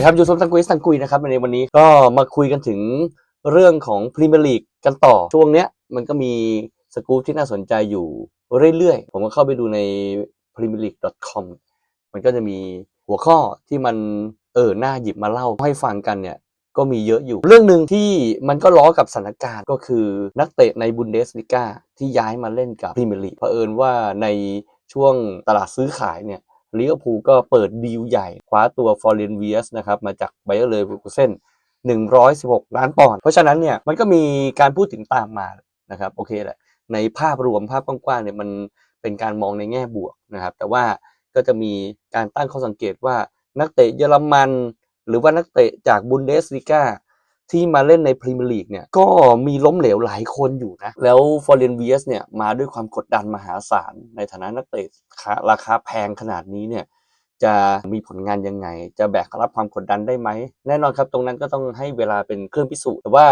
ดีครับยูทูบตังกุยสังกุยนะครับในวันนี้ก็มาคุยกันถึงเรื่องของพรีเมียร์ลีกกันต่อ ช่วงเนี้ยมันก็มีสกู๊ปที่น่าสนใจอยู่เรื่อยๆ ผมก็เข้าไปดูใน premier league com มันก็จะมีหัวข้อที่มันเออหน่าหยิบมาเล่าให้ฟังกันเนี่ยก็มีเยอะอยู่ เรื่องหนึ่งที่มันก็ล้อกับสถานการณ์ก็คือนักเตะในบุนเดสลิก้าที่ย้ายมาเล่นกับพรีเมียร์ลีกเผอิญว่าในช่วงตลาดซื้อขายเนี่ย ลิเวอร์พูลก็เปิดดีลใหญ่ คว้าตัวฟอร์เรนเวียสนะครับมาจากไบเออร์เลย์วูกุเซน116 ล้านปอนด์เพราะฉะนั้นเนี่ยมันก็มีการพูดถึงตามมานะครับโอเคแหละในภาพรวมภาพกว้างๆเนี่ยมันเป็นการมองในแง่บวกนะครับ แต่ว่าก็จะมีการตั้งข้อสังเกตว่านักเตะเยอรมัน หรือว่านักเตะจากบุนเดสลิก้า ที่มาเล่นในพรีเมียร์ลีกเนี่ยก็มีล้มเหลวหลายคนอยู่นะ แล้วฟอร์เรนเวียสเนี่ยมาด้วยความกดดันมหาศาล ในฐานะนักเตะราคาแพงขนาดนี้เนี่ยจะมีผลงานยังไง จะแบกรับความกดดันได้ไหม แน่นอนครับตรงนั้นก็ต้องให้เวลาเป็นเครื่องพิสูจน์แต่ว่า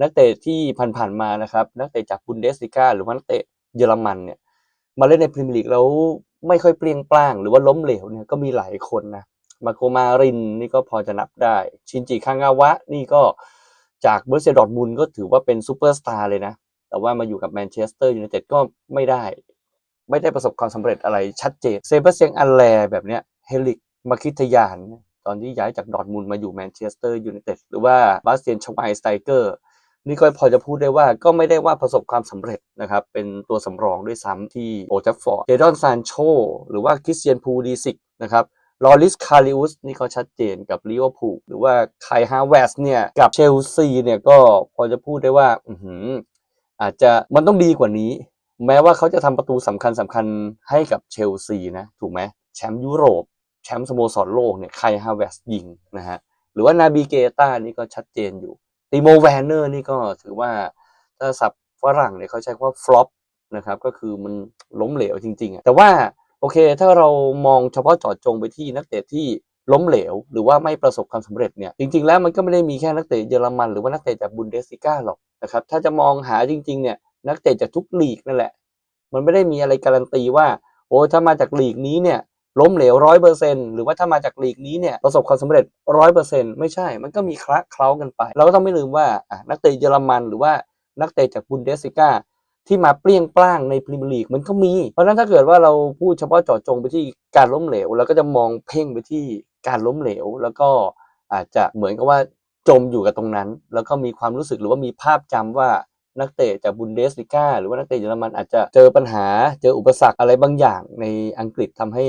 นักเตะที่ผ่านๆมานะครับนักเตะจากบุนเดสลิก้าหรือว่านักเตะเยอรมันเนี่ยมาเล่นในพรีเมียร์ลีกแล้วไม่ค่อยเปลี่ยงปล้าง หรือว่าล้มเหลวเนี่ยก็มีหลายคนนะมาโกมารินนี่ก็พอจะนับได้ ชินจิคางาวะนี่ก็ จากเบอร์เซดอร์ทมุนก็ถือว่าเป็นซูเปอร์สตาร์เลยนะ แต่ว่ามาอยู่กับแมนเชสเตอร์ยูไนเต็ดก็ไม่ได้ ไม่ได้ประสบความสำเร็จอะไรชัดเจน เซบาสเตียนอัลแลแบบเนี้ยเฮลิกมาคิทยาน ตอนที่ย้ายจากดอร์ทมุนมาอยู่แมนเชสเตอร์ยูไนเต็ดหรือว่าบาสเตียนชไมสไตเกอร์นี่ก็พอจะพูดได้ว่าก็ไม่ได้ว่าประสบความสำเร็จนะครับ เป็นตัวสำรองด้วยซ้ำที่โอทัฟฟอร์ดเจดอนซานโชหรือว่าคริสเตียนพูดีซิกนะครับ ลอริสคาริอุสนี่ก็ชัดเจนกับลิเวอร์พูลหรือว่าไคฮาเวสเนี่ยกับเชลซีเนี่ยก็พอจะพูดได้ว่าอือหืออาจจะมันต้องดีกว่านี้ แม้ว่าเขาจะทำประตูสำคัญสำคัญให้กับเชลซีนะ ถูกไหมแชมป์ยุโรป แชมป์สโมสรโลกเนี่ยไคฮาเวสยิงนะฮะหรือว่านาบีเกต้านี่ก็ชัดเจนอยู่ติโมแวนเนอร์นี่ก็ถือว่าถ้าศัพท์ฝรั่งเนี่ยเขาใช้คำว่าฟลอปนะครับก็คือมันล้มเหลวจริงๆอะแต่ว่า โอเค ถ้าเรามองเฉพาะเจาะจงไปที่นักเตะที่ล้มเหลว หรือว่าไม่ประสบความสำเร็จเนี่ยจริงๆแล้วมันก็ไม่ได้มีแค่นักเตะเยอรมันหรือว่านักเตะจากบุนเดสิก้าหรอกนะครับถ้าจะมองหาจริงๆเนี่ยนักเตะจากทุกลีกนั่นแหละ มันไม่ได้มีอะไรการันตีว่าโอ้ถ้ามาจากลีกนี้เนี่ยล้มเหลวร้อยเปอร์เซ็นหรือว่าถ้ามาจากลีกนี้เนี่ยประสบความสำเร็จร้อยเปอร์เซ็นไม่ใช่ มันก็มีคละเคล้ากันไป เราก็ต้องไม่ลืมว่านักเตะเยอรมันหรือว่านักเตะจากบุนเดสิก้า ที่มาเปรี้ยงปร้างในพรีเมียร์ลีกมันก็มี เพราะฉะนั้นถ้าเกิดว่าเราพูดเฉพาะเจาะจงไปที่การล้มเหลวเราก็จะมองเพ่งไปที่การล้มเหลว แล้วก็อาจจะเหมือนกับว่าจมอยู่กับตรงนั้น แล้วก็มีความรู้สึกหรือว่ามีภาพจำว่านักเตะจากบุนเดสลิก้าหรือว่านักเตะเยอรมันอาจจะเจอปัญหาเจออุปสรรคอะไรบางอย่างในอังกฤษทำให้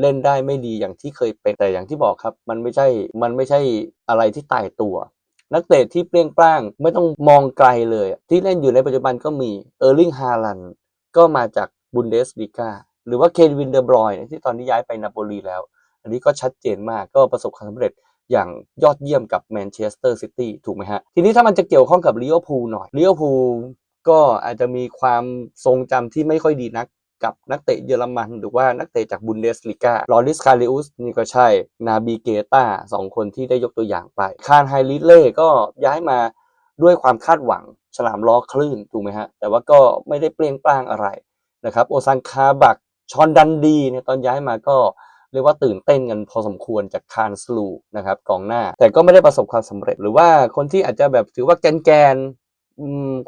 เล่นได้ไม่ดีอย่างที่เคยเป็นแต่อย่างที่บอกครับ มันไม่ใช่มันไม่ใช่อะไรที่ตายตัว นักเตะที่เปรี้ยงปร้างไม่ต้องมองไกลเลย ที่เล่นอยู่ในปัจจุบันก็มีเออร์ลิงฮาลันก็มาจากบุนเดสลีกาหรือว่าเคนวินเดอร์บรอยที่ตอนนี้ย้ายไปนาโปลีแล้ว อันนี้ก็ชัดเจนมากก็ประสบความสำเร็จอย่างยอดเยี่ยมกับแมนเชสเตอร์ซิตี้ถูกไหมฮะ ทีนี้ถ้ามันจะเกี่ยวข้องกับลิเวอร์พูลหน่อยลิเวอร์พูลก็อาจจะมีความทรงจำที่ไม่ค่อยดีนัก กับนักเตะเยอรมัน หรือว่านักเตะจากบุนเดสลิกาลอริสคาริอุสนี่ก็ใช่ นาบีเกตาสองคนที่ได้ยกตัวอย่างไป คานไฮริเล่ก็ย้ายมาด้วยความคาดหวัง ฉลามล้อคลื่นถูกไหมฮะ แต่ว่าก็ไม่ได้เปลี่ยงปล้างอะไรนะครับโอซันคาบักชอนดันดีเนี่ยตอนย้ายมาก็เรียกว่าตื่นเต้นกันพอสมควรจากคานสลูนะครับกองหน้า แต่ก็ไม่ได้ประสบความสำเร็จ หรือว่าคนที่อาจจะแบบถือว่าแกนแกน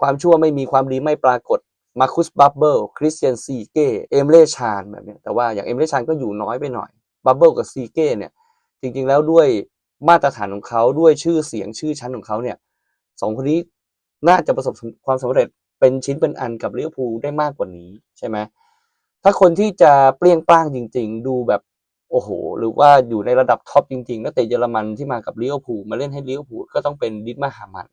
ความชั่วไม่มีความดีไม่ปรากฏ มาคุสบับเบิลคริสเตียนซีเก้เอมเลชานแบบนี้แต่ว่าอย่างเอมเลชานก็อยู่น้อยไปหน่อยบับเบิลกับซีเก้เนี่ยจริงๆแล้วด้วยมาตรฐานของเขาด้วยชื่อเสียงชื่อชั้นของเขาเนี่ยสองคนนี้น่าจะประสบความสำเร็จเป็นชิ้นเป็นอันกับลิเวอร์พูลได้มากกว่านี้ใช่ไหมถ้าคนที่จะเปรี้ยงปร้างจริง ๆ ดูแบบโอ้โห หรือว่าอยู่ในระดับท็อปจริงๆนักเตะเยอรมันที่มากับลิเวอร์พูลมาเล่นให้ลิเวอร์พูลก็ต้องเป็นดิสมาฮามัน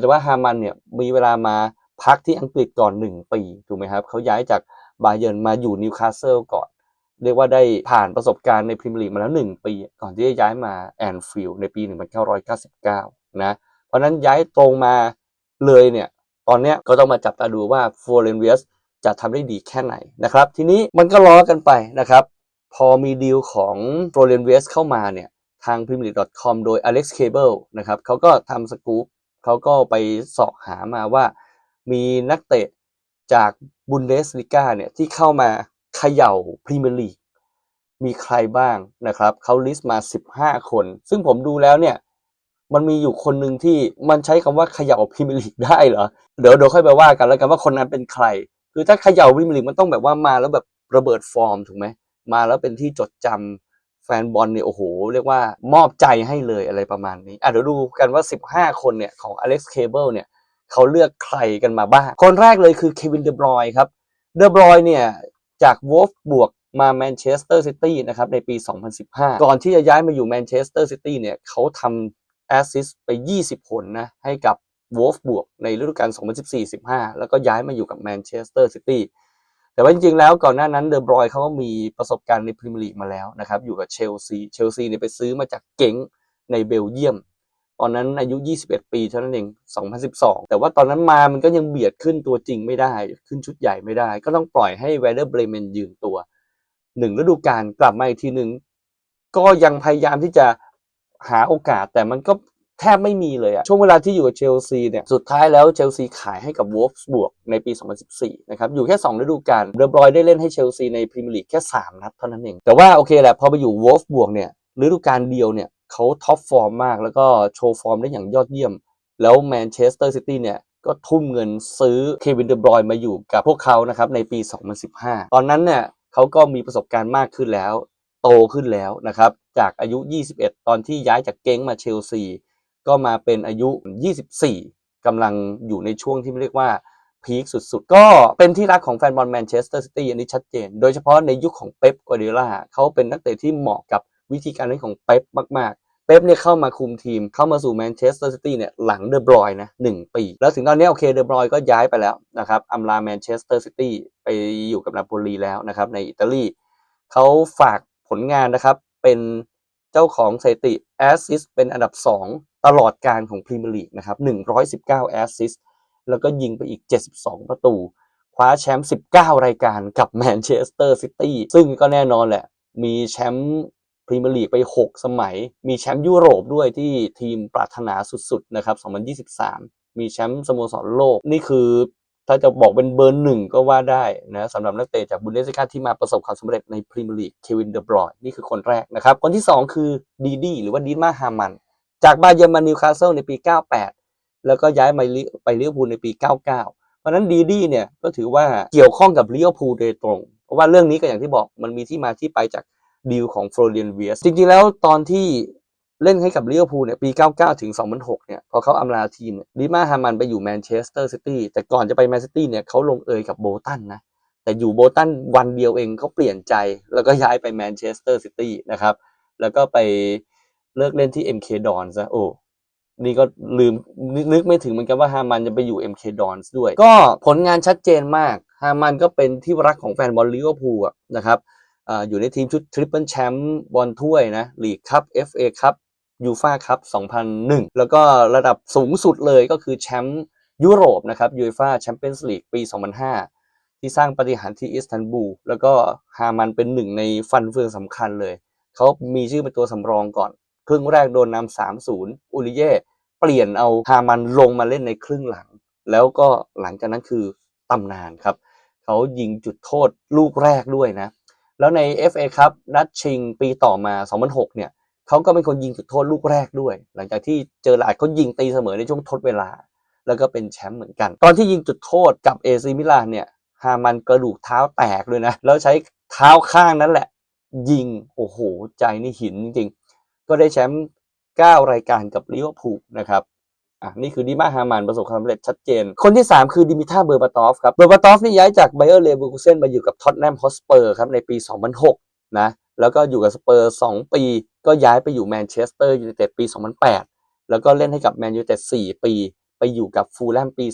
แต่ว่าฮามันเนี่ยมีเวลามา พักที่อังกฤษก่อน 1 ปีถูกไหมครับเขาย้ายจากบาเยิร์นมาอยู่นิวคาสเซิลก่อน เรียกว่าได้ผ่านประสบการณ์ในพรีเมียร์ลีกมาแล้ว 1 ปี ก่อนที่จะย้ายมาแอนฟิลด์ในปี 1999 นะ เพราะนั้นย้ายตรงมาเลยเนี่ยตอนเนี้ยก็ต้องมาจับตาดูว่าฟ o ร์เรนเวียสจะทำได้ดีแค่ไหนนะครับ ทีนี้มันก็ล้อกันไปนะครับ พอมีดีลของฟ o ร์เรนเวียสเข้ามาเนี่ยทาง Premier League com โดย Alex Cable นะครับเขาก็ทำสกู๊ปเขาก็ไปสาะหามาว่า มีนักเตะจากบุนเดสลิก้าเนี่ยที่เข้ามาเขย่าพรีเมียร์ลีกมีใครบ้างนะครับเขาลิสต์มา 15 คน ซึ่งผมดูแล้วเนี่ยมันมีอยู่คนหนึ่งที่มันใช้คำว่าเขย่าพรีเมียร์ลีกได้เหรอเดี๋ยวเดี๋ยวค่อยไปว่ากันแล้วกันว่าคนนั้นเป็นใคร คือถ้าเขย่าพรีเมียร์ลีกมันต้องแบบว่ามาแล้วแบบระเบิดฟอร์มถูกไหมมาแล้วเป็นที่จดจำแฟนบอลเนี่ยโอ้โห เรียกว่ามอบใจให้เลยอะไรประมาณนี้อะเดี๋ยวดูกันว่า 15 คนเนี่ยของอเล็กซ์เคเบิลเนี่ย เขาเลือกใครกันมาบ้าง คนแรกเลยคือเควินเดบรอยครับ เดบรอยเนี่ย จากวอลฟบวกมาแมนเชสเตอร์ซิตี้นะครับในปี 2015 ก่อนที่จะย้ายมาอยู่แมนเชสเตอร์ซิตี้เนี่ยเขาทำแอสซิสไป 20 ผลนะ ให้กับวอลฟบวกในฤดูกาล 2014-15 แล้วก็ย้ายมาอยู่กับแมนเชสเตอร์ซิตี้แต่ว่าจริงๆ แล้วก่อนหน้านั้นเดอบรอยเขาก็มีประสบการณ์ในพรีเมียร์ลีกมาแล้วนะครับ อยู่กับเชลซี เชลซีเนี่ยไปซื้อมาจากเก๋งในเบลเยียม ตอนนั้นอายุ 21 ปีเท่านั้นเอง 2012 แต่ว่าตอนนั้นมามันก็ยังเบียดขึ้นตัวจริงไม่ได้ ขึ้นชุดใหญ่ไม่ได้ ก็ต้องปล่อยให้เวเดอร์เบรเมนยืนตัวหนึ่งฤดูกาลกลับมาอีกทีหนึ่งก็ยังพยายามที่จะหาโอกาสแต่มันก็แทบไม่มีเลยอะช่วงเวลาที่อยู่กับเชลซีเนี่ยสุดท้ายแล้วเชลซีขายให้กับวอลฟบวกในปี 2014 นะครับ อยู่แค่ 2 ฤดูกาลเดอบรอยได้เล่นให้เชลซีในพรีเมียร์ลีกแค่ 3 นัดเท่านั้นเอง แต่ว่าโอเคแหละพอไปอยู่วอลฟบวกเนี่ยฤดูกาลเดียวเนี่ย เขาท็อปฟอร์มมากแล้วก็โชว์ฟอร์มได้อย่างยอดเยี่ยม แล้วแมนเชสเตอร์ซิตี้เนี่ยก็ทุ่มเงินซื้อเควินเดอบรอยมาอยู่กับพวกเขานะครับในปี 2015 ตอนนั้นเนี่ยเขาก็มีประสบการณ์มากขึ้นแล้ว โตขึ้นแล้วนะครับ จากอายุ 21 ตอนที่ย้ายจากเก้งมาเชลซี ก็มาเป็นอายุ 24กำลังอยู่ในช่วงที่เรียกว่าพีคสุดๆ ก็เป็นที่รักของแฟนบอลแมนเชสเตอร์ซิตี้อันนี้ชัดเจน โดยเฉพาะในยุคของเป๊ปกัวเดล่าเขาเป็นนักเตะที่เหมาะกับ วิธีการเล่นของเป๊ปมาก ๆ เป๊ปเนี่ยเข้ามาคุมทีมเข้ามาสู่แมนเชสเตอร์ซิตี้เนี่ยหลังเดอบรอยนะหนึ่งปี แล้วถึงตอนนี้โอเคเดอบรอยก็ย้ายไปแล้วนะครับอำลาแมนเชสเตอร์ซิตี้ไปอยู่กับนาโปลีแล้วนะครับในอิตาลีเขาฝากผลงานนะครับเป็นเจ้าของสถิติแอสซิสเป็นอันดับ 2 ตลอดการของพรีเมียร์ลีกนะครับ119แอสซิสแล้วก็ยิงไปอีก 72 ประตู คว้าแชมป์ 19 รายการกับแมนเชสเตอร์ซิตี้ซึ่งก็แน่นอนแหละ มีแชมป์ พรีเมียร์ลีกไป 6 สมัย มีแชมป์ยุโรปด้วยที่ทีมปรารถนาสุดๆนะครับ2023 มีแชมป์สโมสรโลก นี่คือถ้าจะบอกเป็นเบอร์หนึ่งก็ว่าได้นะสำหรับนักเตะจากบุนเดสลิกาที่มาประสบความสำเร็จในพรีเมียร์ลีกเควินเดอบรอยนี่คือคนแรกนะครับ คนที่ 2 คือดีดีหรือว่าดีมาฮามัน จากบาเยอร์มานิวคาสเซิลในปี 98 แล้วก็ย้ายมาไปเลิเวพูลในปี 99 เพราะนั้นดีดีเนี่ยก็ถือว่าเกี่ยวข้องกับเลิเวพูลโดยตรง เพราะว่าเรื่องนี้ก็อย่างที่บอกมันมีที่มาที่ไปจาก ดีลของฟลอเรียนเวียสจริงๆแล้วตอนที่เล่นให้กับเลิเวพูเนี่ยปี 99 ถึง 2006 เนี่ย พอเขาอำลาทีมเนี่ยดีมาฮามันไปอยู่แมนเชสเตอร์ซิตี้แต่ก่อนจะไปแมนซิตี้เนี่ยเขาลงเอยกับโบตันนะ แต่อยู่โบตันวันเดียวเองเขาเปลี่ยนใจ แล้วก็ย้ายไปแมนเชสเตอร์ซิตี้นะครับ แล้วก็ไปเลิกเล่นที่ MK Dons ซะโอ้นี่ก็ลืมนึกไม่ถึงเหมือนกันว่าฮามันจะไปอยู่ MK Dons ด้วย ก็ผลงานชัดเจนมากฮามันก็เป็นที่รักของแฟนบอลลิเวอร์พูลนะครับ อยู่ในทีมชุดทริปเปิลแชมป์บอลถ้วยนะลีกคัพ FA คัพยูฟาคัพ2001 แล้วก็ระดับสูงสุดเลยก็คือแชมป์ยุโรปนะครับยูฟาแชมเปี้ยนส์ลีกปี 2005 ที่สร้างปาฏิหารย์ที่อิสตันบูลแล้วก็ฮามันเป็นหนึ่งในฟันเฟืองสำคัญเลย เขามีชื่อเป็นตัวสำรองก่อน ครึ่งแรกโดนนำ3-0 อุลิเย่เปลี่ยนเอาฮามันลงมาเล่นในครึ่งหลัง แล้วก็หลังจากนั้นคือตำนานครับ เขายิงจุดโทษลูกแรกด้วยนะ แล้วใน FA ครับนัดชิงปีต่อมา 2006 เนี่ยเขาก็เป็นคนยิงจุดโทษลูกแรกด้วย หลังจากที่เจอหลาดเขายิงตีเสมอในช่วงทดเวลา แล้วก็เป็นแชมป์เหมือนกัน ตอนที่ยิงจุดโทษกับเอซีมิลานเนี่ยฮามันกระดูกเท้าแตกเลยนะ แล้วใช้เท้าข้างนั้นแหละ ยิงโอ้โห ใจนี่หินจริงๆก็ได้แชมป์9รายการกับลิเวอร์พูลนะครับ อะนี่คือดิมาฮามันประสบความสำเร็จชัดเจน คนที่ 3 คือดิมิท่าเบอร์บาตอฟครับเบอร์บาตอฟนี่ย้ายจากไบเออร์เลเวอร์คูเซนมาอยู่กับท็อตแนมฮอสเปอร์ครับในปี 2006 นะแล้วก็อยู่กับสเปอร์ 2 ปี ก็ย้ายไปอยู่แมนเชสเตอร์ยูไนเต็ดปี 2008 แล้วก็เล่นให้กับแมนยูไนเต็ด4 ปี ไปอยู่กับฟูลแลมปี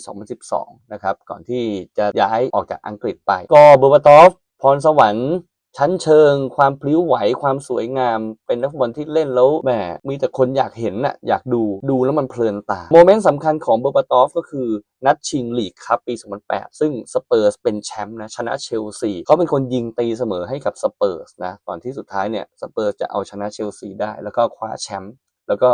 2012 นะครับก่อนที่จะย้ายออกจากอังกฤษไป ก็เบอร์บาตอฟพรสวรรค์ ชั้นเชิง ความพลิ้วไหวความสวยงาม เป็นนักฟุตบอลที่เล่นแล้วแหมมีแต่คนอยากเห็นน่ะอยากดูดูแล้วมันเพลินตา โมเมนต์สำคัญของเบอร์บาตอฟก็คือนัดชิงลีกครับปี 2008 ซึ่งสเปอร์สเป็นแชมป์นะชนะเชลซีเขาเป็นคนยิงตีเสมอให้กับสเปอร์สนะก่อนที่สุดท้ายเนี่ยสเปอร์สจะเอาชนะเชลซีได้ แล้วก็คว้าแชมป์แล้วก็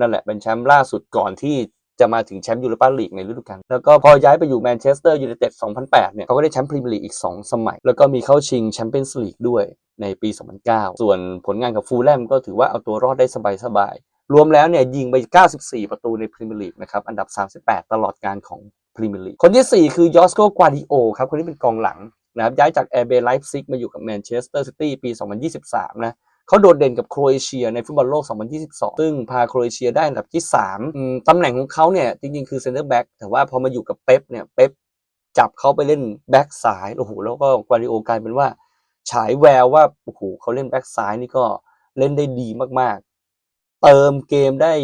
นั่นแหละเป็นแชมป์ล่าสุดก่อนที่ จะมาถึงแชมป์ยูโรปาลีกในฤดูกาลแล้วก็พอย้ายไปอยู่แมนเชสเตอร์ยูไนเต็ด2008 เนี่ยเขาก็ได้แชมป์พรีเมียร์ลีกอีก 2 สมัย แล้วก็มีเข้าชิงแชมเปี้ยนส์ลีกด้วยในปี 2009 ส่วนผลงานกับฟูลแลมก็ถือว่าเอาตัวรอดได้สบายๆรวมแล้วเนี่ยยิงไป 94 ประตูในพรีเมียร์ลีกนะครับอันดับ 38 ตลอดการของพรีเมียร์ลีกคนที่ 4 คือยอสโกกวาดิโอครับคนนี้เป็นกองหลังนะครับย้ายจากแอร์เบย์ไลฟ์ซิกมาอยู่กับแมนเชสเตอร์ซิตี้ปี 2023 นะ เขาโดดเด่นกับโครเอเชียในฟุตบอลโลก 2022 ซึ่งพาโครเอเชียได้อันดับที่3อืมตำแหน่งของเขาเนี่ยจริงๆ คือเซนเตอร์แบ็กแต่ว่าพอมาอยู่กับเป๊ปเนี่ยเป๊ปจับเขาไปเล่นแบ็กซ้ายโอ้โหแล้วก็กวาดิโอกลายเป็นว่า ฉายแววว่าโอ้โหเขาเล่นแบ็กซ้ายนี่ก็เล่นได้ดีมากๆ เติมเกมได้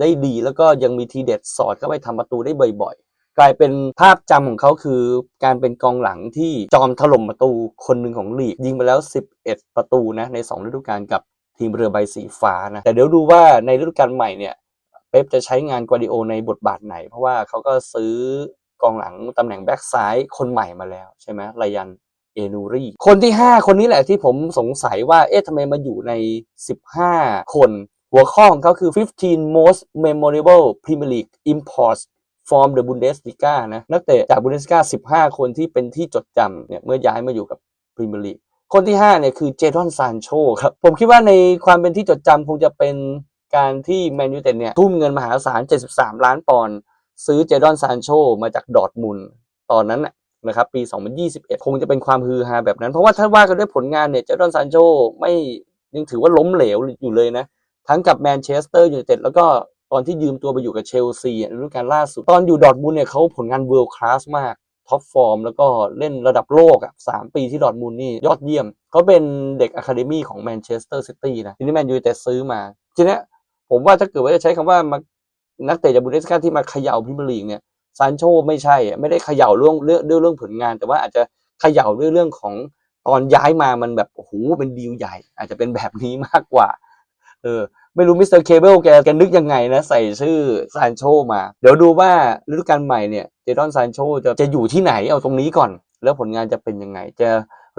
ได้ดีแล้วก็ยังมีทีเด็ดสอดเข้าไปทำประตูได้บ่อย กลายเป็นภาพจำของเขาคือ การเป็นกองหลังที่จอมถล่มประตูคนหนึ่งของลีก ยิงไปแล้ว 11 ประตูนะใน 2 ฤดูกาลกับทีมเรือใบสีฟ้านะแต่เดี๋ยวดูว่าในฤดูกาลใหม่เนี่ยเป๊ปจะใช้งานกวาดิโอในบทบาทไหน เพราะว่าเขาก็ซื้อกองหลังตำแหน่งแบ็กซ้ายคนใหม่มาแล้วใช่ไหมรายันเอนูรีคนที่ 5 คนนี้แหละที่ผมสงสัยว่าเอ๊ะทำไมมาอยู่ใน 15 คน หัวข้อของเขาคือ 15 most memorable Premier League imports from the Bundesliga นะนักเตะจาก Bundesliga 15 คนที่เป็นที่จดจำเนี่ยเมื่อย้ายมาอยู่กับ Premier League คนที่ 5 เนี่ย คือเจดอนซานโชครับ ผมคิดว่าในความเป็นที่จดจำคงจะเป็นการที่แมนยูเต็ดเนี่ย ทุ่มเงินมหาศาล 73 ล้านปอนด์ซื้อเจดอนซานโชมาจากดอร์ทมุนตอนนั้นนะนะครับปี 2021 คงจะเป็นความฮือฮาแบบนั้น เพราะว่าถ้าว่ากันด้วยผลงานเนี่ยเจดอนซานโชไม่ยังถือว่าล้มเหลวอยู่เลยนะ ทั้งกับแมนเชสเตอร์ยูไนเต็ดแล้วก็ ตอนที่ยืมตัวไปอยู่กับเชลซีในฤดูกาลล่าสุด ตอนอยู่ดอทมุนเนี่ยเขาผลงานเวิลด์คลาสมากท็อปฟอร์มแล้วก็เล่นระดับโลกอะสามปีที่ดอทมุนนี่ยอดเยี่ยมเขาเป็นเด็กอะคาเดมี่ของแมนเชสเตอร์ซิตี้นะทีนี้แมนยูไนเต็ดซื้อมา ทีนี้ผมว่าถ้าเกิดว่าจะใช้คำว่ามานักเตะจากบูเดสกาที่มาเขย่าพรีเมียร์ลีกเนี่ยซานโชไม่ใช่ไม่ได้เขย่าเรื่องเรื่องเรื่องผลงาน แต่ว่าอาจจะเขย่าด้วยเรื่องของตอนย้ายมามันแบบโอ้โหเป็นดีลใหญ่ อาจจะเป็นแบบนี้มากกว่า เออ ไม่รู้มิสเตอร์เคเบิลแกแกนึกยังไงนะ ใส่ชื่อซานโชมา เดี๋ยวดูว่าฤดูกาลใหม่เนี่ยเจดอนซานโชจะจะอยู่ที่ไหนเอาตรงนี้ก่อน แล้วผลงานจะเป็นยังไง จะ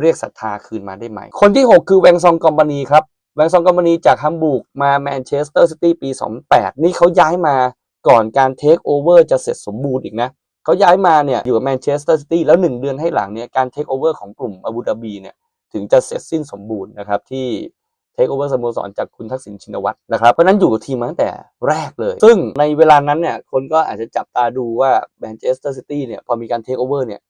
เรียกศรัทธาคืนมาได้ไหม คนที่ 6 คือแวงซองกอมบานีครับ แวงซองกอมบานีจากฮัมบูร์กมาแมนเชสเตอร์ซิตี้ปี28นี่เขาย้ายมาก่อนการเทคโอเวอร์จะเสร็จสมบูรณ์อีกนะเขาย้ายมาเนี่ยอยู่กับแมนเชสเตอร์ซิตี้แล้วหนึ่งเดือนให้หลังเนี่ยการเทคโอเวอร์ของกลุ่มอาบูดาบีเนี่ยถึงจะเสร็จสิ้นสมบูรณ์นะครับที่ เทคโอเวอร์สโมสรจากคุณทักษิณชินวัตรนะครับ เพราะนั้นอยู่กับทีมมาตั้งแต่แรกเลย ซึ่งในเวลานั้นเนี่ยคนก็อาจจะจับตาดูว่าแมนเชสเตอร์ซิตี้เนี่ยพอมีการเทคโอเวอร์เนี่ย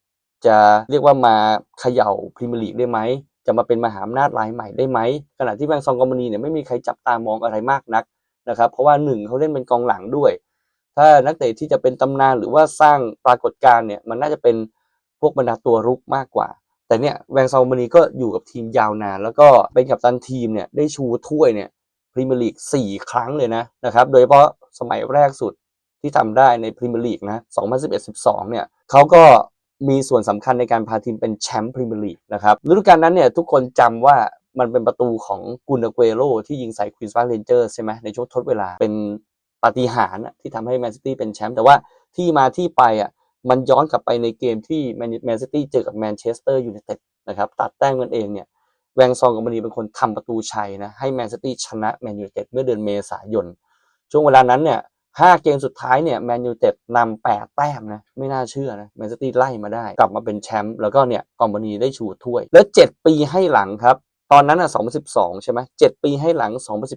จะเรียกว่ามาเขย่าพรีเมียร์ลีกได้ไหม จะมาเป็นมหาอำนาจรายใหม่ได้ไหม ขณะที่แบงซองกอมบานีเนี่ยไม่มีใครจับตามองอะไรมากนักนะครับ เพราะว่าหนึ่งเขาเล่นเป็นกองหลังด้วย ถ้านักเตะที่จะเป็นตำนานหรือว่าสร้างปรากฏการณ์เนี่ยมันน่าจะเป็นพวกบรรดาตัวรุกมากกว่า แต่เนี่ยแวงซองมานีก็อยู่กับทีมยาวนาน แล้วก็เป็นกัปตันทีมเนี่ยได้ชูถ้วยเนี่ยพรีเมียร์ลีกสี่ครั้งเลยนะนะครับโดยเฉพาะสมัยแรกสุดที่ทำได้ในพรีเมียร์ลีกนะ2011-12เนี่ยเขาก็มีส่วนสำคัญในการพาทีมเป็นแชมป์พรีเมียร์ลีกนะครับฤดูกาลนั้นเนี่ยทุกคนจำว่ามันเป็นประตูของกุนอาเกโรที่ยิงใส่ควีนส์พาร์เรนเจอร์ใช่ไหมในช่วงทดเวลาเป็นปาฏิหาริย์อะที่ทำให้แมนซิตี้เป็นแชมป์แต่ว่าที่มาที่ไปอะ มันย้อนกลับไปในเกมที่แมนซิตี้เจอกับแมนเชสเตอร์ยูไนเต็ดนะครับตัดแต้มกันเองเนี่ยแวงซองกับบานีเป็นคนทำประตูชัยนะให้แมนซิตี้ชนะแมนยูไนเต็ดเมื่อเดือนเมษายน ช่วงเวลานั้นเนี่ยห้าเกมสุดท้ายเนี่ยแมนยูเต็ดนำแปดแต้มนะไม่น่าเชื่อนะแมนซิตี้ไล่มาได้ กลับมาเป็นแชมป์แล้วก็เนี่ยกอมบานีได้ชูถ้วย แล้ว 7 ปีให้หลังครับ ตอนนั้นอะ2012 ใช่ไหม7ปีให้หลัง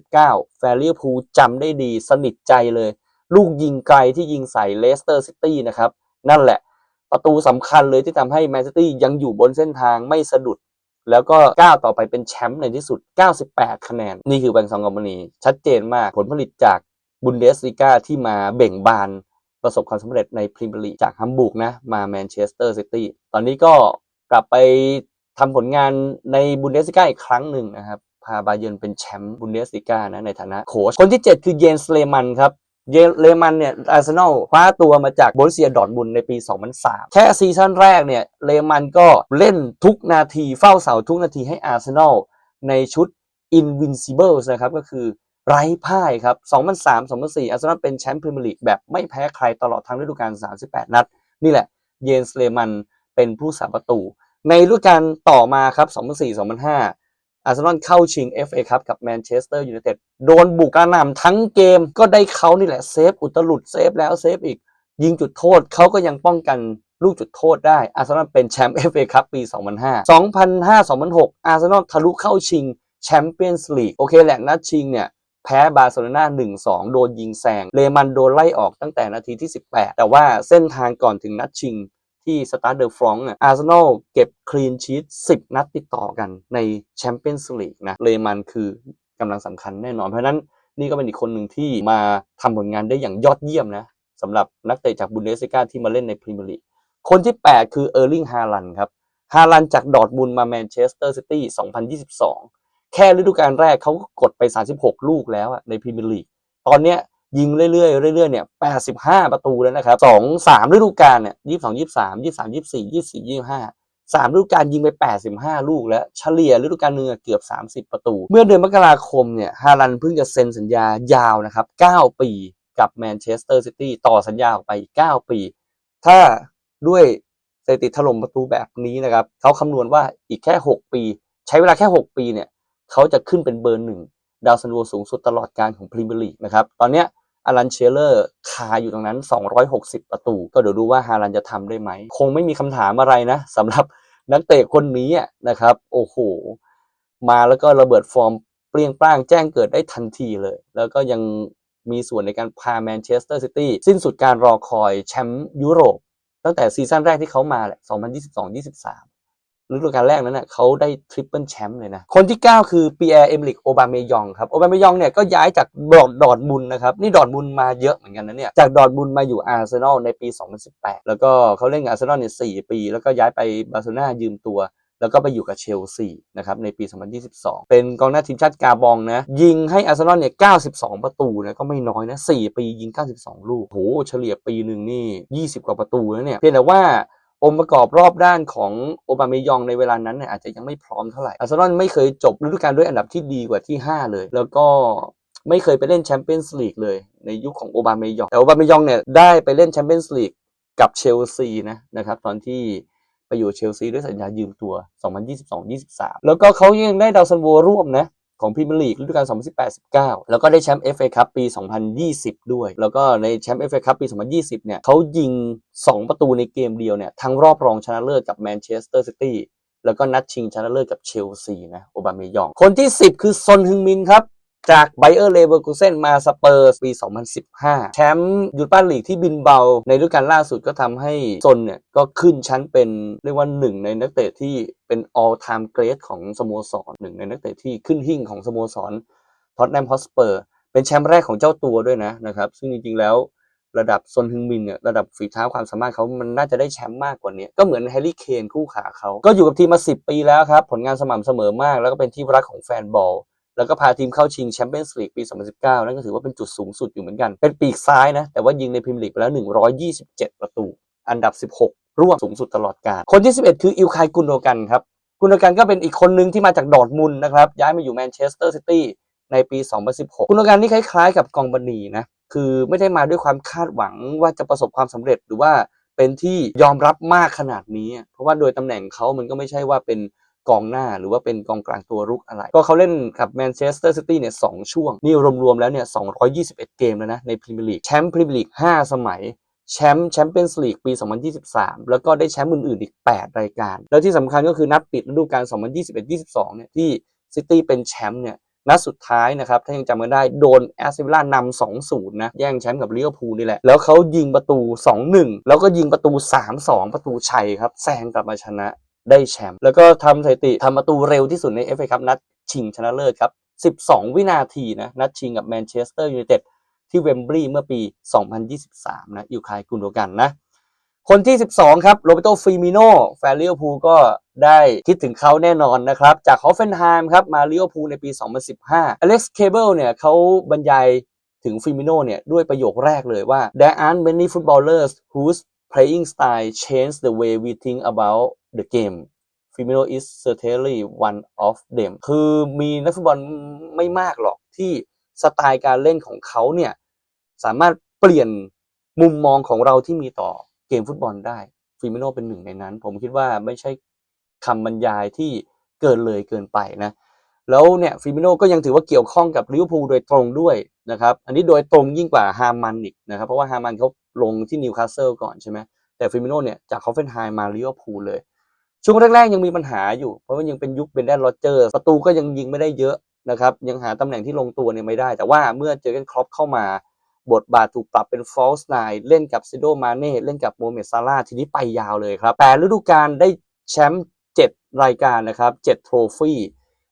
2019 แฟรี่พูจำได้ดีสนิทใจเลย ลูกยิงไกลที่ยิงใส่เลสเตอร์ซิตี้นะครับ นั่นแหละ ประตูสำคัญเลยที่ทำให้แมนซิตี้ยังอยู่บนเส้นทางไม่สะดุด แล้วก็ก้าวต่อไปเป็นแชมป์ในที่สุด 98 คะแนน นี่คือแบงซองกอมนีชัดเจนมากผลผลิตจากบุนเดสลีกาที่มาเบ่งบานประสบความสำเร็จในพรีเมียร์ลีกจากฮัมบูร์กนะ มาแมนเชสเตอร์ซิตี้ตอนนี้ก็กลับไปทำผลงานในบุนเดสลีกาอีกครั้งหนึ่งนะครับพาบาเยิร์นเป็นแชมป์บุนเดสลีกานะในฐานะโค้ชคนที่ 7 คือเยนสเลมันครับ เยนเลมันเนี่ยอาร์เซนอลคว้าตัวมาจากโบรุสเซียดอร์ทมุนในปี 2003 แค่ซีซั่นแรกเนี่ยเลมันก็เล่นทุกนาทีเฝ้าเสาทุกนาทีให้อาร์เซนอลในชุด Invincibles นะครับก็คือไร้พ่ายครับ 2003-2004 อาร์เซนอลเป็นแชมป์พรีเมียร์ลีกแบบไม่แพ้ใครตลอดทั้งฤดูกาล 38 นัด นี่แหละ เยนสเลมันเป็นผู้สาประตู ในฤดูกาลต่อมาครับ 2004-2005 อาร์เซนอลเข้าชิง FA ครับกับแมนเชสเตอร์ยูไนเต็ดโดนบุกกระหน่ำทั้งเกมก็ได้เขานี่แหละเซฟอุตลุดเซฟแล้วเซฟอีก ยิงจุดโทษเขาก็ยังป้องกันลูกจุดโทษได้อาร์เซนอลเป็นแชมป์ FA ครับปี 2005 2005-2006 อาร์เซนอลทะลุเข้าชิงแชมเปี้ยนส์ลีกโอเคแหละนัดชิงเนี่ย แพ้บาร์เซโลนา1-2 โดนยิงแซงเลมันโดนไล่ออกตั้งแต่นาทีที่ 18 แต่ว่าเส้นทางก่อนถึงนัดชิง ที่สตาร์เดอร์ฟรองก์อาร์เซนอลเก็บคลีนชีต10 นัดติดต่อกันในแชมเปี้ยนส์ลีกนะเลมันคือกำลังสำคัญแน่นอน เพราะนั้นนี่ก็เป็นอีกคนหนึ่งที่มาทำผลงานได้อย่างยอดเยี่ยมนะสำหรับนักเตะจากบุนเดสลิก้าที่มาเล่นในพรีเมียร์ลีกคนที่ 8 คือเออร์ลิงฮาลันครับฮาลันจากดอร์ทมุนมาแมนเชสเตอร์ซิตี้ 2022 แค่ฤดูกาลแรกเขาก็กดไป 36 ลูกแล้วอะในพรีเมียร์ลีก ตอนเนี้ย ยิงเรื่อยๆเรื่อยๆเนี่ย85ประตูแล้วนะครับ2 3ฤดูกาลเนี่ย22 23 23 24 24 25 3ฤดูกาลยิงไป 85 ลูกแล้วเฉลี่ยฤดูกาลนึงอเกือบ 30 ประตู เมื่อเดือนมกราคมเนี่ยฮาลันเพิ่งจะเซ็นสัญญายาวนะครับ 9 ปีกับแมนเชสเตอร์ซิตี้ต่อสัญญาออกไป 9 ปี ถ้าด้วยสถิติถล่มประตูแบบนี้นะครับเขาคำนวณว่าอีกแค่ 6 ปี ใช้เวลาแค่ 6 ปีเนี่ยเขาจะขึ้นเป็นเบอร์หนึ่งดาวซันโวสูงสุดตลอดการของพรีเมียร์ลีกนะครับตอนเนี้ย อารันเชลเลอร์คาอยู่ตรงนั้น 260 ประตู ก็เดี๋ยวดูว่าฮารันจะทำได้ไหม คงไม่มีคำถามอะไรนะสำหรับนักเตะคนนี้นะครับ โอ้โห มาแล้วก็ระเบิดฟอร์มเปรี้ยงปร้างแจ้งเกิดได้ทันทีเลย แล้วก็ยังมีส่วนในการพาแมนเชสเตอร์ซิตี้สิ้นสุดการรอคอยแชมป์ยุโรป ตั้งแต่ซีซั่นแรกที่เขามาแหละ 2022-23 ฤดูกาลแรกนั้นน่ะเขาได้ทริปเปิลแชมป์เลยนะ คนที่ 9 คือปีแอร์เอมลิกโอบาเมยองครับ โอบาเมยองเนี่ยก็ย้ายจากดอร์ดอร์ทมุนนะครับ นี่ดอร์ทมุนมาเยอะเหมือนกันนะเนี่ย จากดอร์ทมุนมาอยู่อาร์เซนอลในปี 2018 แล้วก็เขาเล่นอาร์เซนอลเนี่ย4ปี แล้วก็ย้ายไปบาร์เซโลนายืมตัวแล้วก็ไปอยู่กับเชลซีนะครับในปี 2022 เป็นกองหน้าทีมชาติกาบองนะ ยิงให้อาร์เซนอลเนี่ย 92 ประตูนะก็ไม่น้อยนะ 4 ปียิง 92 ลูก โห เฉลี่ยปีหนึ่งนี่ 20 กว่าประตูแล้วเนี่ย เพียงแต่ว่า องค์ประกอบรอบด้านของโอบาเมยองในเวลานั้นเนี่ยอาจจะยังไม่พร้อมเท่าไหร่อาร์เซนอลไม่เคยจบฤดูกาลด้วยอันดับที่ดีกว่าที่ 5 เลย แล้วก็ไม่เคยไปเล่นแชมเปี้ยนส์ลีกเลยในยุคของโอบาเมยอง แต่โอบาเมยองเนี่ยได้ไปเล่นแชมเปี้ยนส์ลีกกับเชลซีนะนะครับตอนที่ไปอยู่เชลซีด้วยสัญญายืมตัว 2022-23 แล้วก็เขายังได้ดาวซันโวร่วมนะ ของพรีเมียร์ลีกฤดูกาล2018-19 แล้วก็ได้แชมป์ FA คัพปี 2020 ด้วย แล้วก็ในแชมป์ FA คัพปี 2020 เนี่ยเขายิง 2 ประตูในเกมเดียวเนี่ยทั้งรอบรองชนะเลิศกับแมนเชสเตอร์ซิตี้แล้วก็นัดชิงชนะเลิศกับเชลซีนะโอบาเมยอง คนที่ 10 คือซอนฮึงมินครับ จากไบเออร์เลเวอร์คูเซนมาสเปอร์สปี 2015 แชมป์ยูโรปาลีกที่บินเบา ในฤดูกาลล่าสุดก็ทำให้ซนเนี่ย ก็ขึ้นชั้นเป็นเรียกว่าหนึ่งในนักเตะที่เป็น all time great ของสโมสรหนึ่งในนักเตะที่ขึ้นหิ่งของสโมสรท็อตแนมฮอสเปอร์เป็นแชมป์แรกของเจ้าตัวด้วยนะนะครับ ซึ่งจริงๆแล้วระดับซนฮึงมินเนี่ยระดับฝีเท้าความสามารถเขามันน่าจะได้แชมป์มากกว่านี้ ก็เหมือนแฮร์รี่เคนคู่ขาเขา ก็อยู่กับทีมมา 10 ปีแล้วครับ ผลงานสม่ำเสมอมาก แล้วก็เป็นที่รักของแฟนบอล แล้วก็พาทีมเข้าชิงแชมเปี้ยนส์ลีกปี 2019 นั่นก็ถือว่าเป็นจุดสูงสุดอยู่เหมือนกัน เป็นปีกซ้ายนะ แต่ว่ายิงในพรีเมียร์ลีกไปแล้ว 127 ประตู อันดับ 16 ร่วมสูงสุดตลอดกาล คนที่ 11 คืออิลคายกุนโดกันครับ กุนโดกันก็เป็นอีกคนนึงที่มาจากดอร์ทมุนนะครับ ย้ายมาอยู่แมนเชสเตอร์ซิตี้ในปี 2016 กุนโดกันนี่คล้ายๆ กับกองบันนีนะ คือไม่ได้มาด้วยความคาดหวังว่าจะประสบความสำเร็จหรือว่าเป็นที่ยอมรับมากขนาดนี้ เพราะว่าโดยตำแหน่งเขามันก็ไม่ใช่ว่าเป็น กองหน้าหรือว่าเป็นกองกลางตัวรุกอะไร ก็เขาเล่นกับแมนเชสเตอร์ซิตี้เนี่ยสองช่วง นี่รวมๆแล้วเนี่ย221 เกมแล้วนะในพรีเมียร์ลีกแชมป์พรีเมียร์ลีก5สมัยแชมป์แชมเปี้ยนส์ลีกปี 2023 แล้วก็ได้แชมป์อื่นๆอีก 8 รายการ แล้วที่สำคัญก็คือนัดปิดฤดูกาล 2021-22 เนี่ยที่ซิตี้เป็นแชมป์เนี่ยนัดสุดท้ายนะครับ ถ้ายังจำกันได้โดนแอสซิวิลล่านำ2-0นะ แย่งแชมป์กับลิเวอร์พูลนี่แหละ แล้วเขายิงประตู 2-1 แล้วก็ยิงประตู 3-2 ประตูชัยครับแซงกลับมาชนะ ได้แชมป์แล้วก็ทำสถิติทำประตูเร็วที่สุดใน FA ครับนัดชิงชนะเลิศครับ 12 วินาทีนะนัดชิงกับแมนเชสเตอร์ยูไนเต็ดที่เวมบลีย์เมื่อปี 2023 นะอิลคายกุนโดกันนะ คนที่ 12 ครับโรเบโตฟิมิโนแฟนลิเวอร์พูก็ได้คิดถึงเขาแน่นอนนะครับ จากฮอฟเฟนไฮม์ครับมาลิเวอร์พูในปี 2015 อเล็กซ์เคเบิลเนี่ยเขาบรรยายถึงฟิมิโนเนี่ยด้วยประโยคแรกเลยว่า there aren't many footballers whose playing style change the way we think about the game Firmino is certainly one of them คือมีนักฟุตบอลไม่มากหรอกที่สไตล์การเล่นของเขาเนี่ยสามารถเปลี่ยนมุมมองของเราที่มีต่อเกมฟุตบอลได้ฟิมิโนเป็นหนึ่งในนั้น ผมคิดว่าไม่ใช่คำบรรยายที่เกินเลยเกินไปนะแล้วเนี่ยฟิมิโนก็ยังถือว่าเกี่ยวข้องกับลิเวอร์พูลโดยตรงด้วยนะครับ อันนี้โดยตรงยิ่งกว่าฮามันอีกนะครับ เพราะว่าฮามันเขาลงที่นิวคาสเซิลก่อนใช่ไหมแต่ฟิมิโนเนี่ยจากคอฟเฟนไฮมาลิเวอร์พูลเลย ช่วงแรกๆยังมีปัญหาอยู่ เพราะว่ายังเป็นยุคเบนแดนโรเจอร์ประตูก็ยังยิงไม่ได้เยอะนะครับยังหาตำแหน่งที่ลงตัวเนี่ยไม่ได้ แต่ว่าเมื่อเจอกันครอปเข้ามาบทบาทถูกปรับเป็น false nine เล่นกับซิโดมาเน่เล่นกับโมเมดซาร่าทีนี้ไปยาวเลยครับ แต่ฤดูกาลได้แชมป์7รายการนะครับ7โทรฟี่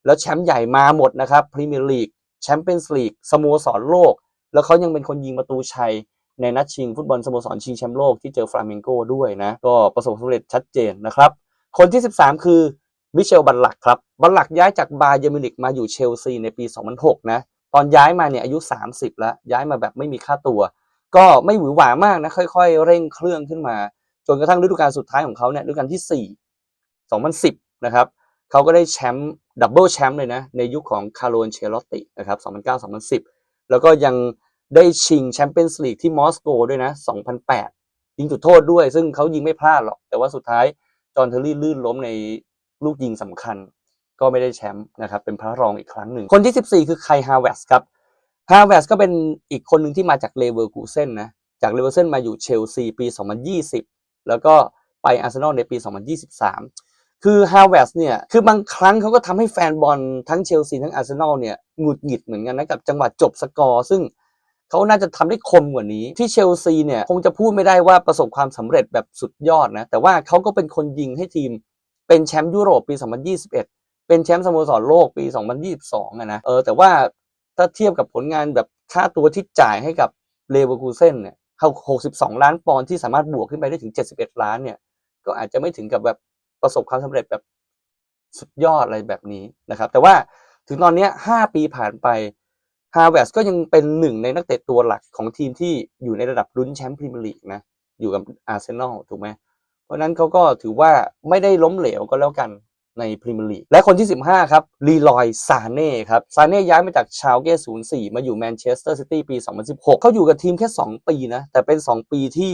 แล้วแชมป์ใหญ่มาหมดนะครับพรีเมียร์ลีกแชมเปี้ยนส์ลีกสโมสรโลก แล้วเขายังเป็นคนยิงประตูชัย ในนัดชิงฟุตบอลสโมสรชิงแชมป์โลกที่เจอฟลาเมงโกด้วยนะ ก็ประสบความสำเร็จชัดเจนนะครับ คนที่ 13 คือมิเชลบัลลักครับ บัลลักย้ายจากบาเยมินิกมาอยู่เชลซีในปี 2006 นะ ตอนย้ายมาเนี่ยอายุ 30 แล้ว ย้ายมาแบบไม่มีค่าตัว ก็ไม่หวือหวามากนะ ค่อยๆ เร่งเครื่องขึ้นมา จนกระทั่งฤดูกาลสุดท้ายของเขาเนี่ยฤดูกาลที่ 4 2010 นะครับเขาก็ได้แชมป์ดับเบิลแชมป์เลยนะ ในยุคของคาร์โลนเชลอตตินะครับ 2009-2010 แล้วก็ยังได้ชิงแชมเปี้ยนส์ลีกที่มอสโกด้วยนะ 2008 ยิงจุดโทษด้วย ซึ่งเขายิงไม่พลาดหรอก แต่ว่าสุดท้าย จอห์นเทอร์รี่ลื่นล้มในลูกยิงสำคัญ ก็ไม่ได้แชมป์นะครับ เป็นพระรองอีกครั้งหนึ่ง คนที่ 14 คือไคฮาวเวสครับฮาวเวสก็เป็นอีกคนหนึ่งที่มาจากเลเวอร์คูเซนนะจากเลเวอร์คูเซนมาอยู่เชลซีปี 2020 แล้วก็ไปอาร์เซนอลในปี 2023 คือฮาวเวสเนี่ย คือบางครั้งเขาก็ทำให้แฟนบอลทั้งเชลซีทั้งอาร์เซนอลเนี่ยหงุดหงิดเหมือนกันนะกับจังหวะจบสกอร์ซึ่ง เขาน่าจะทำได้คมกว่านี้ ที่เชลซีเนี่ยคงจะพูดไม่ได้ว่าประสบความสำเร็จแบบสุดยอดนะ แต่ว่าเขาก็เป็นคนยิงให้ทีมเป็นแชมป์ยุโรปปี 2021 เป็นแชมป์สโมสรโลกปี 2022อะนะ เออแต่ว่าถ้าเทียบกับผลงานแบบค่าตัวที่จ่ายให้กับเลเวอร์คูเซนเนี่ยเขา62 ล้านปอนด์ที่สามารถบวกขึ้นไปได้ถึง 71 ล้านเนี่ย ก็อาจจะไม่ถึงกับแบบประสบความสำเร็จแบบสุดยอดอะไรแบบนี้นะครับ แต่ว่าถึงตอนเนี้ย5ปีผ่านไป ฮาเวสก็ยังเป็นหนึ่งในนักเตะตัวหลักของทีมที่อยู่ในระดับลุ้นแชมป์พรีเมียร์ลีกนะอยู่กับอาร์เซนอลถูกไหมเพราะนั้นเขาก็ถือว่าไม่ได้ล้มเหลวก็แล้วกันในพรีเมียร์ลีกและคนที่ 15 ครับลีลอยซาเน่ครับซาเน่ย้ายมาจากชาวเก้04มาอยู่แมนเชสเตอร์ซิตี้ปี 2016 เขาอยู่กับทีมแค่ 2 ปีนะ แต่เป็น 2 ปีที่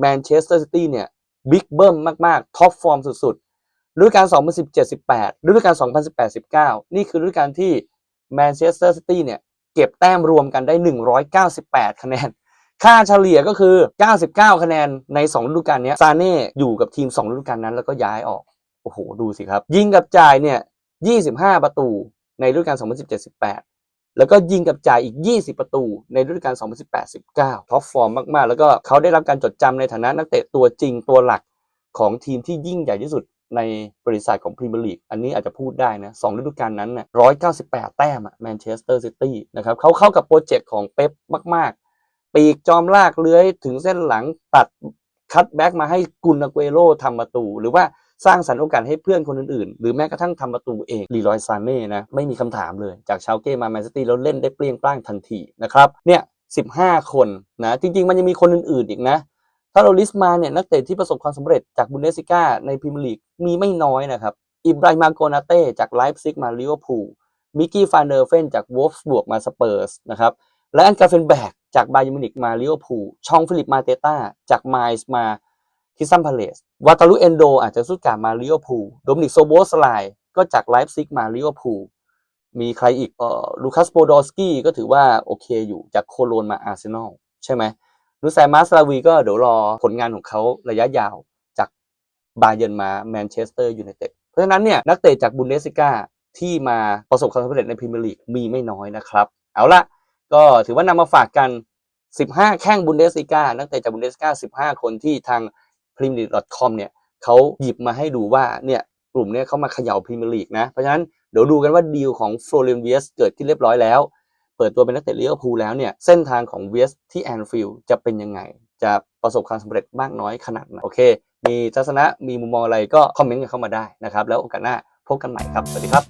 แมนเชสเตอร์ซิตี้เนี่ยบิ๊กเบิ้มมาก ๆ ท็อปฟอร์มสุดๆฤดูกาล2017-18ฤดูกาล2018-19 นี่คือฤดูกาลที่แมนเชสเตอร์ซิตี้เนี่ย เก็บแต้มรวมกันได้ 198 คะแนน ค่าเฉลี่ยก็คือ 99 คะแนนใน2ฤดูกาลนี้ซาเน่อยู่กับทีม 2ฤดูกาลนั้นแล้วก็ย้ายออก โอ้โห ดูสิครับ ยิงกับจ่ายเนี่ย 25 ประตูในฤดูกาล 2017-18 แล้วก็ยิงกับจ่ายอีก 20 ประตูในฤดูกาล 2018-19 ท็อปฟอร์มมาก ๆ แล้วก็เขาได้รับการจดจำในฐานะนักเตะตัวจริงตัวหลักของทีมที่ยิ่งใหญ่ที่สุด ในบริษัทของพรีเมียร์ลีกอันนี้อาจจะพูดได้นะสองฤดูกาลนั้นนะ่ะ198แปดแต้มอะแมนเชสเตอร์ซิตี้นะครับเขาเข้ากับโปรเจกต์ของเป๊ปมาก ๆ ปีกจอมลากเลื้อยถึงเส้นหลังตัดคัตแบ็กมาให้กุนอาเกโรทำประตู หรือว่าสร้างสรรค์โอกาสให้เพื่อนคนอื่นๆ หรือแม้กระทั่งทำประตูเองลีรอยซานเน่นะไม่มีคำถามเลย จากชาวเก้มาแมนซิตี้แล้วเล่นได้เปรี้ยงปร้างทันทีนะครับเนี่ย15 คนนะจริงๆ มันยังมีคนอื่นๆอีกนะ ถ้าเราลิสต์มาเนี่ยนักเตะที่ประสบความสำเร็จจากบุนเดสซิก้าในพรีเมียร์ลีกมีไม่น้อยนะครับ อิบราฮิมาโกนาเต้จากไลฟ์ซิกมาลิเวอร์พูล มิกกี้ฟานเดอร์เฟนจากวอลฟส์บวกมาสเปอร์สนะครับ และอันกาเฟนแบกจากบาเยมินิกมาลิเวอร์พูล ชองฟิลิปมาเตต้าจากไมล์มาทิซัมพาเลส วาตาลุเอนโดอาจจะสุดกามาลิเวอร์พูล โดมินิกโซโบสไลก็จากไลฟ์ซิกมาลิเวอร์พูล มีใครอีกเออลูคัสโปดอสกี้ก็ถือว่าโอเคอยู่จากโคโลนมาอาร์เซนอลใช่ไหม นูแซมาสลาวีก็เดี๋ยวรอผลงานของเขาระยะยาวจากบาเยนมาแมนเชสเตอร์ยูไนเต็ดเพราะฉะนั้นเนี่ยนักเตะจากบุนเดสซิก้าที่มาประสบความสำเร็จในพรีเมียร์ลีกมีไม่น้อยนะครับ เอาละก็ถือว่านำมาฝากกัน 15 แข้งบุนเดสซิก้านักเตะจากบุนเดสซิก้า15 คนที่ทาง Premier l e a g com เนี่ยเขาหยิบมาให้ดูว่าเนี่ยกลุ่มเนี้ยเขามาเขย่าพรีเมียร์ลีกนะ เพราะฉะนั้นเดี๋ยวดูกันว่าดีลของฟลอเรนเวียสเกิดขึ้นเรียบร้อยแล้ว ปิดตัวเป็นนักเตะลิเวอร์พูลแล้วเนี่ยเส้นทางของเวสที่แอนฟิลด์จะเป็นยังไง จะประสบความสำเร็จมากน้อยขนาดไหนโอเค มีทัศนะมีมุมมองอะไรก็คอมเมนต์กันเข้ามาได้นะครับแล้วโอกาสหน้าพบกันใหม่ครับ สวัสดีครับ